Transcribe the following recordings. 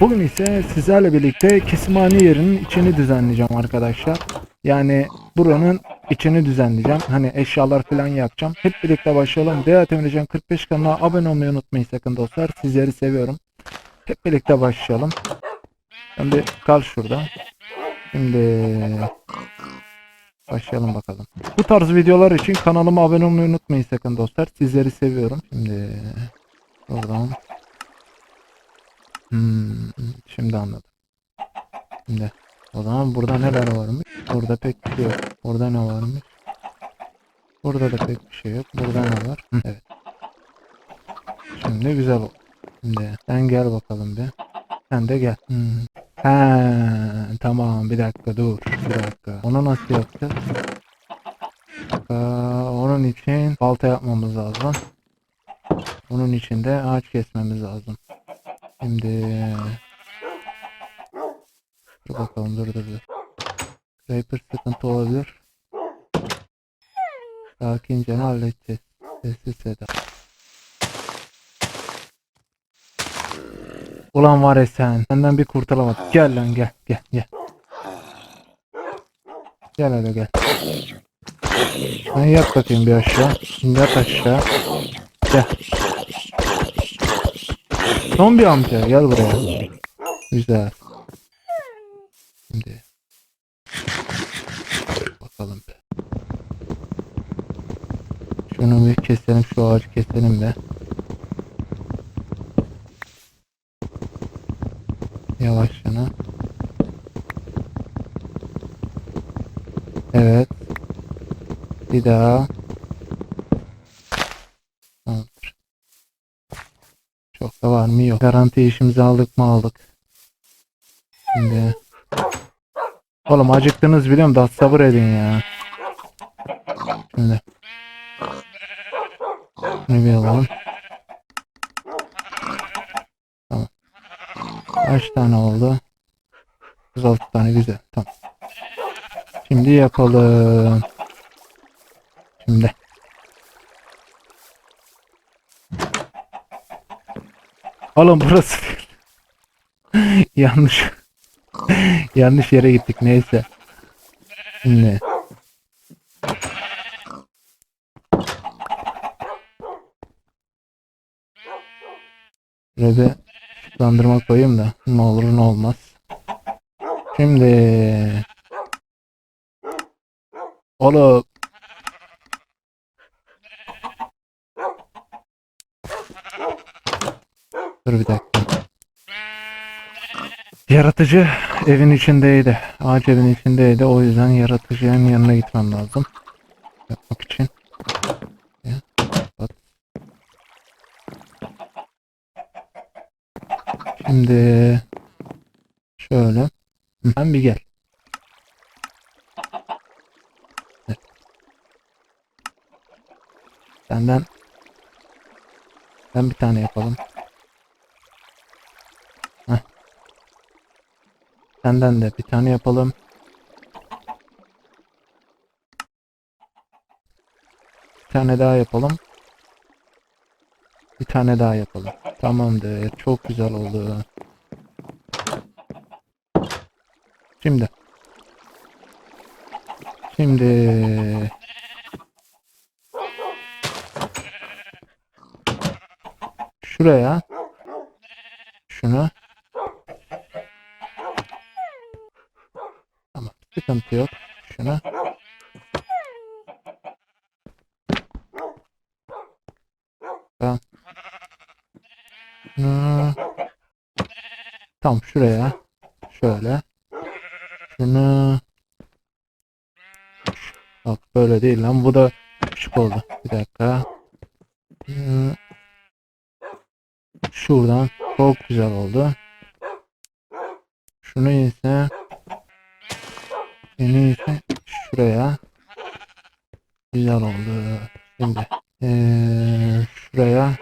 Bugün ise sizlerle birlikte kesimhane yerinin içini düzenleyeceğim arkadaşlar. Yani buranın içini düzenleyeceğim. Hani eşyalar falan yapacağım. Hep birlikte başlayalım. Deat Emircan 45 kanalına abone olmayı unutmayın sakın dostlar. Sizleri seviyorum. Hep birlikte başlayalım. Bir kal şurada. Şimdi başlayalım bakalım. Bu tarz videolar için kanalıma abone olmayı unutmayın sakın dostlar. Sizleri seviyorum. Şimdi oradan Hmm, şimdi anladım. Şimdi o zaman burada neler varmış? Burada pek bir şey yok. Burada ne varmış? Burada da pek bir şey yok. Burada ne var? Evet. Şimdi güzel oldu. Şimdi sen gel bakalım bir. Sen de gel. Hmm. He, tamam bir dakika dur. Bir dakika. Onu nasıl yapacağız? Ee, onun için balta yapmamız lazım. Onun için de ağaç kesmemiz lazım. Şimdi dur bakalım dur dur dur. Creeper sıkıntı olabilir. Sakince halledeceğiz. Sessiz seda. Ulan var ya sen. Senden bir kurtulamadık. Gel lan gel gel gel. Gel hele gel. Sen yat bakayım bir aşağı. Yat aşağı. Gel. Zombi amca gel buraya. Güzel. Şimdi bakalım be. Şunu bir keselim şu ağacı keselim be. Yavaşçana. Evet. Bir daha. Tamamdır. Var mı yok. Garanti işimizi aldık mı aldık. Şimdi. Oğlum acıktınız biliyorum da sabır edin ya. Şimdi. Şunu bir alalım. Tamam. Kaç tane oldu? 36 tane güzel. Tamam. Şimdi yapalım. Şimdi. Oğlum burası değil. Yanlış. Yanlış yere gittik neyse. Şimdi. Şöyle ışıklandırma koyayım da ne olur ne olmaz. Şimdi. Oğlum. Dur bir dakika. Yaratıcı evin içindeydi. Ağaç evin içindeydi. O yüzden yaratıcının yanına gitmem lazım. Yapmak için. Şimdi şöyle. Sen bir gel. Evet. Senden ben bir tane yapalım. Senden de bir tane yapalım. Bir tane daha yapalım. Bir tane daha yapalım. Tamamdır. Çok güzel oldu. Şimdi. Şimdi. Şuraya. Şunu. Sıkıntı yok. Şunu. Tamam. Şunu. Tam şuraya. Şöyle. Şunu. Bak böyle değil lan. Bu da küçük oldu. Bir dakika. Şuradan. Çok güzel oldu. Şunu ise en iyisi şuraya. Güzel oldu. Şimdi eee, şuraya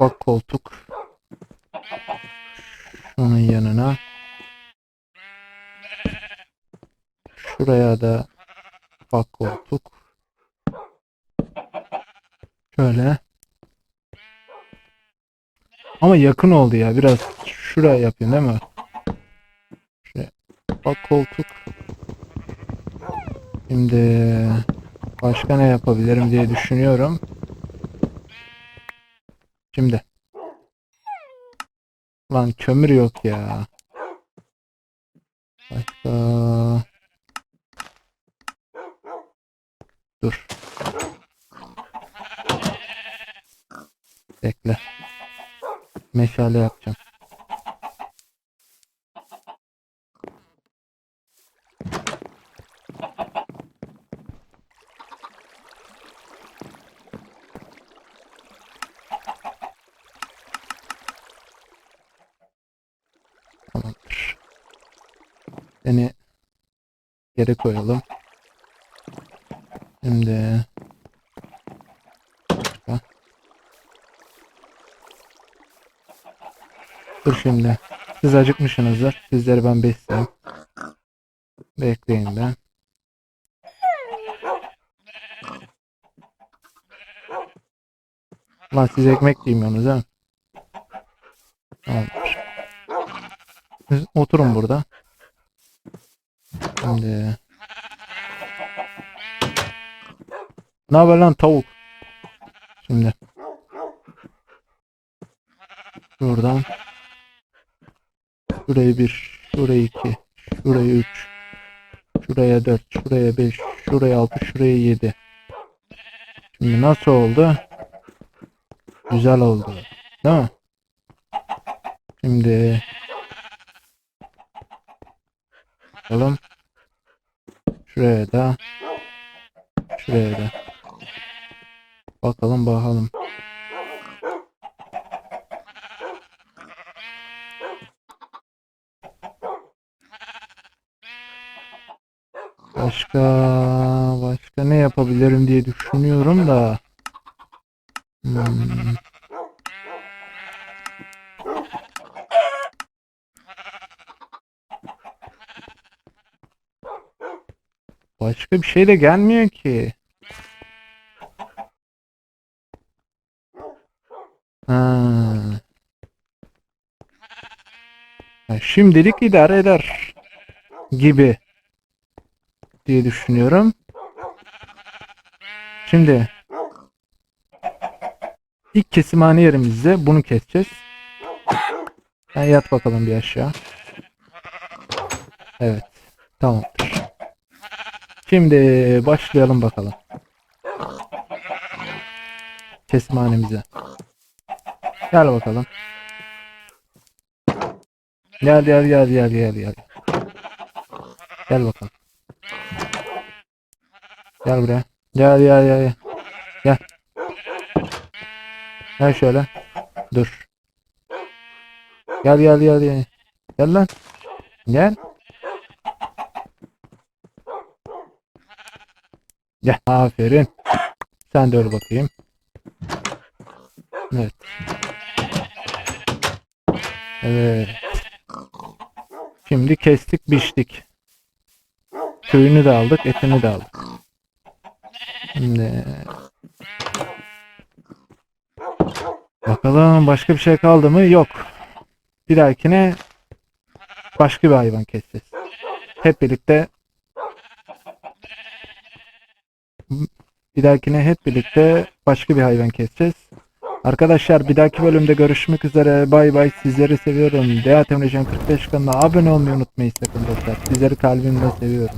ufak koltuk. Şunun yanına. Şuraya da ufak koltuk. Şöyle. Ama yakın oldu ya. Biraz şuraya yapayım değil mi? Şuraya. Bak koltuk. Şimdi başka ne yapabilirim diye düşünüyorum. Şimdi. Lan kömür yok ya. Başka. Dur. Bekle. Meşale yapacağım. Tamamdır. Seni geri koyalım. Şimdi. Dur şimdi. Siz acıkmışsınızdır. Sizleri ben besleyeyim. Bekleyin ben. Lan siz ekmek yemiyorsunuz değil mi? Siz oturun burada. Şimdi. Ne haber lan tavuk? Şimdi. Şuradan. Şurayı bir, şurayı iki, şurayı üç, şuraya dört, şuraya beş, şuraya altı, şuraya yedi. Şimdi nasıl oldu? Güzel oldu. Değil mi? Şimdi bakalım. Şuraya da şuraya da. Bakalım bakalım. Başka başka ne yapabilirim diye düşünüyorum da. Hmm. Başka bir şey de gelmiyor ki. Ha. Şimdilik idare eder gibi diye düşünüyorum. Şimdi ilk kesimhane yerimizde bunu keseceğiz. Sen yat bakalım bir aşağı. Evet. Tamamdır. Şimdi başlayalım bakalım. Kesimhanemize. Gel bakalım. Gel gel gel gel gel gel. Gel bakalım. Gel buraya. Gel gel gel gel. Gel. Gel şöyle. Dur. Gel gel gel gel. Gel lan. Gel. Gel. Aferin. Sen de öl bakayım. Evet. Evet. Şimdi kestik biçtik. Köyünü de aldık, etini de aldık. Şimdi bakalım başka bir şey kaldı mı? Yok. Bir dahakine başka bir hayvan keseceğiz. Hep birlikte bir dahakine hep birlikte başka bir hayvan keseceğiz. Arkadaşlar bir dahaki bölümde görüşmek üzere. Bay bay. Sizleri seviyorum. Deat Emrecan 45 kanalına abone olmayı unutmayın sakın dostlar. Sizleri kalbimden seviyorum.